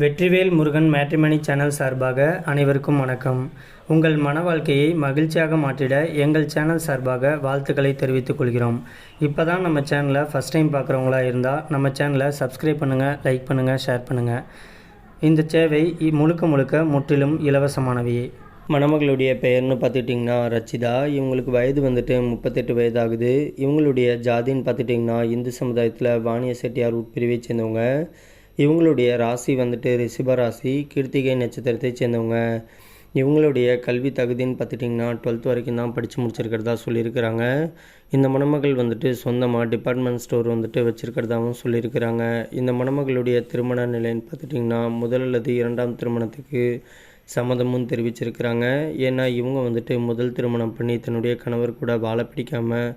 Vetrivel Murugan matrimony channel சார்பாக அனைவருக்கும் வணக்கம். உங்கள் மன வாழ்க்கையை மகிழ்ச்சியாக மாற்றிட எங்கள் சேனல் சார்பாக வாழ்த்துக்களை தெரிவித்துக் கொள்கிறோம். இப்போ தான் நம்ம சேனலை ஃபஸ்ட் டைம் பார்க்குறவங்களா இருந்தால் நம்ம சேனலை சப்ஸ்கிரைப் பண்ணுங்கள் லைக் பண்ணுங்கள் ஷேர் பண்ணுங்கள் இந்த சேவை முழுக்க முழுக்க முற்றிலும் இலவசமானவையே மணமகளுடைய பெயர்னு பார்த்துட்டிங்கன்னா ரச்சிதா. இவங்களுக்கு வயது வந்துட்டு முப்பத்தெட்டு வயது ஆகுது இவங்களுடைய ஜாதின்னு பார்த்துட்டிங்கன்னா இந்து சமுதாயத்தில் வாணிய செட்டியார் உட்பிரிவை சேர்ந்தவங்க. இவங்களுடைய ராசி வந்துட்டு ரிஷப ராசி கிருத்திகை நட்சத்திரத்தை சேர்ந்தவங்க. இவங்களுடைய கல்வி தகுதின்னு பார்த்துட்டிங்கன்னா டுவெல்த் வரைக்கும் தான் படித்து முடிச்சிருக்கிறதா சொல்லியிருக்கிறாங்க. இந்த மணமகள் வந்துட்டு சொந்தமாக டிபார்ட்மெண்ட் ஸ்டோர் வந்துட்டு வச்சுருக்கிறதாகவும் சொல்லியிருக்கிறாங்க. இந்த மணமகளுடைய திருமண நிலைன்னு பார்த்துட்டிங்கன்னா முதல் அல்லது இரண்டாம் திருமணத்துக்கு சம்மதமும் தெரிவிச்சிருக்கிறாங்க. ஏன்னா இவங்க வந்துட்டு முதல் திருமணம் பண்ணி தன்னுடைய கணவர் கூட வாழ பிடிக்காமல்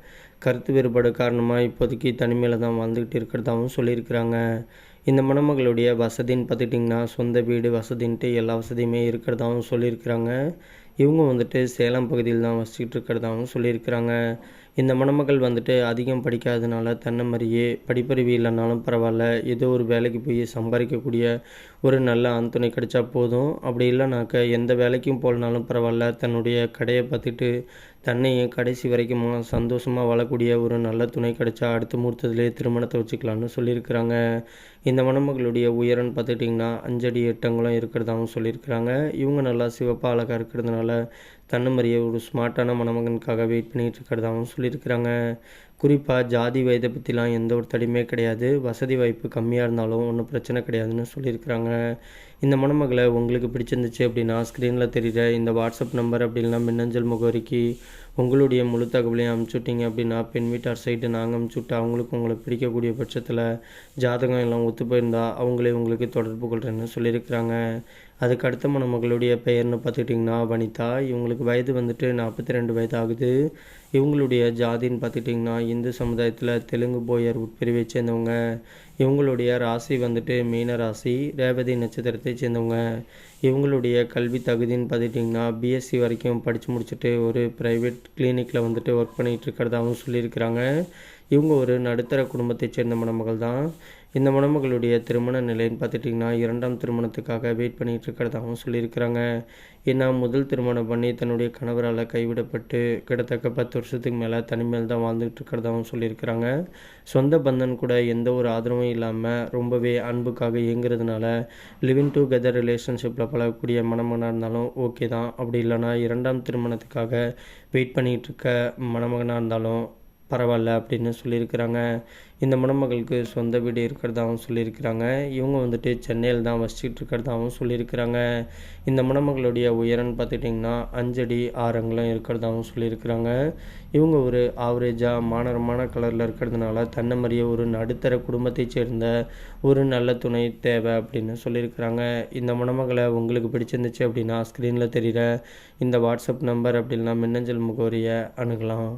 கருத்து வேறுபாடு காரணமாக இப்போதைக்கு தனிமையில் தான் வாழ்ந்துக்கிட்டு இருக்கிறதாகவும் சொல்லியிருக்கிறாங்க. இந்த மணமகளுடைய வசதின்னு பார்த்துட்டிங்கன்னா சொந்த வீடு வசதின்ட்டு எல்லா வசதியுமே இருக்கிறதாகவும் சொல்லியிருக்கிறாங்க. இவங்க வந்துட்டு சேலம் பகுதியில் தான் வசிச்சுட்டு இருக்கிறதாகவும் சொல்லியிருக்கிறாங்க. இந்த மணமகள் வந்துட்டு அதிகம் படிக்காதனால தன்னை மாதிரியே படிப்பறிவு இல்லைனாலும் பரவாயில்ல. ஏதோ ஒரு வேலைக்கு போய் சம்பாதிக்கக்கூடிய ஒரு நல்ல ஆண் கிடைச்சா போதும். அப்படி இல்லைனாக்க எந்த வேலைக்கும் போகலனாலும் பரவாயில்ல. தன்னுடைய கடையை பார்த்துட்டு தன்னையும் கடைசி வரைக்கும் சந்தோஷமாக வாழக்கூடிய ஒரு நல்ல துணை கிடைச்சா அடுத்த முகூர்த்தத்துலேயே திருமணத்தை வச்சுக்கலாம்னு சொல்லியிருக்கிறாங்க. இந்த மணமகளுடைய உயரம்னு பார்த்துக்கிட்டிங்கன்னா அஞ்சடி எட்டங்களும் இருக்கிறதாகவும் சொல்லியிருக்கிறாங்க. இவங்க நல்லா சிவப்பாக அழகாக இருக்கிறதுனால தன்னை மாதிரியே ஒரு ஸ்மார்ட்டான மணமகனுக்காக வெயிட் பண்ணிகிட்டு இருக்கிறதாகவும் சொல்லியிருக்கிறாங்க. குறிப்பாக ஜாதி வயதை பற்றிலாம் எந்த ஒரு தடையுமே கிடையாது. வசதி வாய்ப்பு கம்மியாக இருந்தாலும் ஒன்றும் பிரச்சனை கிடையாதுன்னு சொல்லியிருக்கிறாங்க. இந்த மணமகளை உங்களுக்கு பிடிச்சிருந்துச்சு அப்படின்னா ஸ்க்ரீனில் தெரிகிற இந்த வாட்ஸ்அப் நம்பர் அப்படின்னா மின்னஞ்சல் முகவரிக்கு உங்களுடைய முழு தகவலையும் அனுப்பிச்சுட்டிங்க அப்படின்னா பெண் வீட்டார் சைட்டு நாங்கள் அனுப்பிச்சுட்டு அவங்களுக்கு உங்களை பிடிக்கக்கூடிய பட்சத்தில் ஜாதகம் எல்லாம் ஒத்து போயிருந்தால் அவங்களே உங்களுக்கு தொடர்பு கொள்கிறேன்னு சொல்லியிருக்கிறாங்க. அதுக்கு அடுத்த மணமகளுடைய பெயர்னு பார்த்துக்கிட்டிங்கன்னா வனிதா. இவங்களுக்கு வயது வந்துட்டு நாற்பத்தி ரெண்டு வயது ஆகுது இவங்களுடைய ஜாதின்னு பார்த்துக்கிட்டிங்கன்னா இந்து சமுதாயத்தில் தெலுங்கு போயர் உட்பிரிவை சேர்ந்தவங்க. இவங்களுடைய ராசி வந்துட்டு மீன ராசி ரேவதி நட்சத்திரத்தை சேர்ந்தவங்க. இவங்களுடைய கல்வி தகுதின்னு பார்த்துட்டிங்கன்னா பிஎஸ்சி வரைக்கும் படித்து முடிச்சுட்டு ஒரு ப்ரைவேட் கிளினிக்கில் வந்துட்டு ஒர்க் பண்ணிகிட்டு இருக்கிறதாகவும் சொல்லியிருக்கிறாங்க. இவங்க ஒரு நடுத்தர குடும்பத்தைச் சேர்ந்த மணமகள் தான். இந்த மணமகளுடைய திருமண நிலைன்னு பார்த்துட்டிங்கன்னா இரண்டாம் திருமணத்துக்காக வெயிட் பண்ணிகிட்டு இருக்கிறதாகவும் சொல்லியிருக்கிறாங்க. ஏன்னா முதல் திருமணம் பண்ணி தன்னுடைய கணவரால் கைவிடப்பட்டு கிட்டத்தக்க பத்து வருஷத்துக்கு மேலே தனிமையில் தான் வாழ்ந்துட்டு இருக்கிறதாகவும் சொல்லியிருக்கிறாங்க. சொந்த பந்தன் கூட எந்த ஒரு ஆதரவும் இல்லாமல் ரொம்பவே அன்புக்காக இயங்குறதுனால லிவிங் டுகெதர் ரிலேஷன்ஷிப்பில் பழகக்கூடிய மணமகனாக இருந்தாலும் ஓகே தான். அப்படி இல்லைனா இரண்டாம் திருமணத்துக்காக வெயிட் பண்ணிகிட்டு இருக்க மணமகனாக இருந்தாலும் பரவாயில்ல அப்படின்னு சொல்லியிருக்கிறாங்க. இந்த மணமகளுக்கு சொந்த வீடு இருக்கிறதாகவும் சொல்லியிருக்கிறாங்க. இவங்க வந்துட்டு சென்னையில் தான் வசிச்சுட்டு இருக்கிறதாகவும் சொல்லியிருக்கிறாங்க. இந்த மணமகளுடைய உயரம்னு பார்த்துக்கிட்டிங்கன்னா அஞ்சடி ஆறங்களும் இருக்கிறதாகவும் சொல்லியிருக்கிறாங்க. இவங்க ஒரு ஆவரேஜாக மானரமான கலரில் இருக்கிறதுனால தன்னை மாதிரியே ஒரு நடுத்தர குடும்பத்தைச் சேர்ந்த ஒரு நல்ல துணை தேவை அப்படின்னு சொல்லியிருக்கிறாங்க. இந்த மணமகளை உங்களுக்கு பிடிச்சிருந்துச்சு அப்படின்னா ஸ்க்ரீனில் தெரிகிற இந்த வாட்ஸ்அப் நம்பர் அப்படின்னா மின்னஞ்சல் முகவரியை அணுகலாம்.